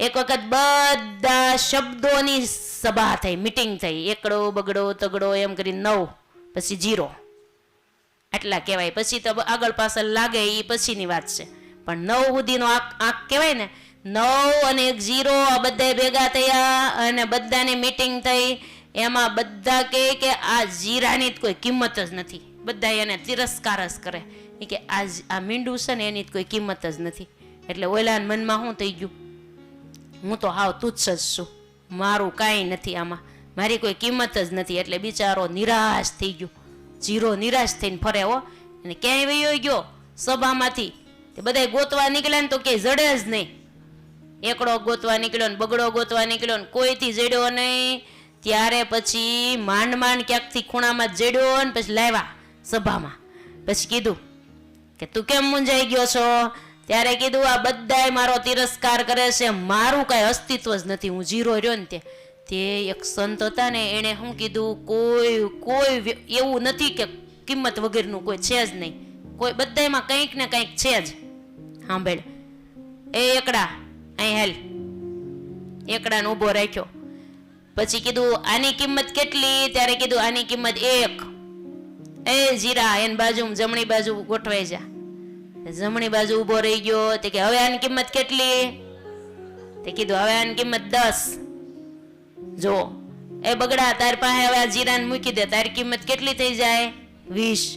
એક વખત બધા શબ્દોની સભા થઈ મીટિંગ થઈ. એકડો, બગડો, તગડો, એમ કરી નવ, પછી જીરો. આટલા કહેવાય. પછી તો આગળ પાછળ લાગે એ પછીની વાત છે. પણ નવ સુધીનો આંક આંક કહેવાય ને, નવ અને એક જીરો, આ બધા ભેગા થયા અને બધાની મીટિંગ થઈ. એમાં બધા કહે કે આ જીરાની જ કોઈ કિંમત જ નથી. બધા એને તિરસ્કાર જ કરે. કે આ આ મીંડું છે ને, એની જ કોઈ કિંમત જ નથી. એટલે ઓલાના મનમાં શું થઈ ગયું? હું તો હાવ તુચ્છ જ છું. મારું કાંઈ નથી આમાં. મારી કોઈ કિંમત જ નથી. એટલે બિચારો નિરાશ થઈ ગયો. જીરો નિરાશ થઈને ફરે હો. અને ક્યાંય વયો ગયો? સભામાંથી. તે બધાય ગોતવા નીકળ્યા ને તો કે જડે જ નહીં. એકડો ગોતવા નીકળ્યો ને બગડો ગોતવા નીકળ્યો ને કોઈથી જડ્યો નહીં. ત્યારે પછી માંડ માંડ ક્યાંકથી ખૂણામાં જડ્યો ને પછી લાવ્યા સભામાં. પછી કીધું કે તું કેમ મૂંઝાઈ ગયો છો? ત્યારે કીધું, આ બધાએ મારો તિરસ્કાર કરે છે. મારું કાંઈ અસ્તિત્વ જ નથી. હું જીરો રહ્યો ને તે તે એક સંત હતા ને, એણે શું કીધું, કોઈ કોઈ એવું નથી કે કિંમત વગરનું કોઈ છે જ નહીં. કોઈ, બધાયમાં કંઈક ને કંઈક છે જ. સાંભળ એ એકડા, અહીં હેલ. એકડાને ઊભો રાખ્યો. પછી કીધું, આની કિંમત કેટલી? ત્યારે કીધું, આની કિંમત એક. એ જીરા, એન બાજુ જમણી બાજુ ગોઠવાઈ જા. જમણી બાજુ ઊભો રહી ગયો. તે કે, હવે આની કિંમત કેટલી? તે કીધું, હવે આની કિંમત દસ. જો, એ બગડા, તાર પાસે હવે આ જીરાને મૂકી દે. તારી કિંમત કેટલી થઈ જાય? વીસ.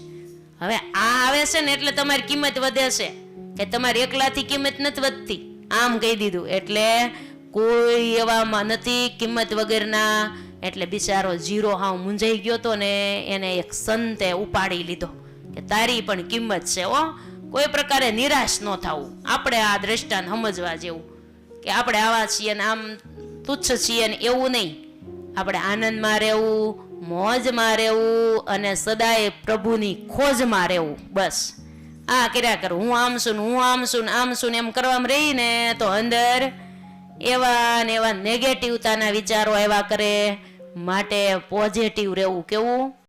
હવે આ આવે છે ને, એટલે તમારી કિંમત વધે છે. કે તમારી એકલાથી કિંમત નથી વધતી. આમ કહી દીધું. એટલે કોઈ એવામાં નથી કિંમત વગરના. એટલે બિચારો જીરો હાવ મૂંઝાઈ ગયો તો ને એને એક સંતે ઉપાડી લીધો. કે તારી પણ કિંમત છે, હો. કોઈ પ્રકારે નિરાશ ન થવું. આપણે આ દ્રષ્ટાંત સમજવા જેવું. કે આપણે આવા છીએ ને આમ તુચ્છ છીએ ને એવું નહીં. આપણે આનંદમાં રહેવું, મોજમાં રહેવું અને સદાય પ્રભુની ખોજમાં રહેવું. બસ. આ કર્યા કરું. હું આમ છું હું આમ છું ને આમ છું ને એમ કરવામાં રહીને તો અંદર એવા ને એવા નેગેટિવતાના વિચારો આવ્યા કરે. માટે પોઝિટિવ રહેવું. કેવું?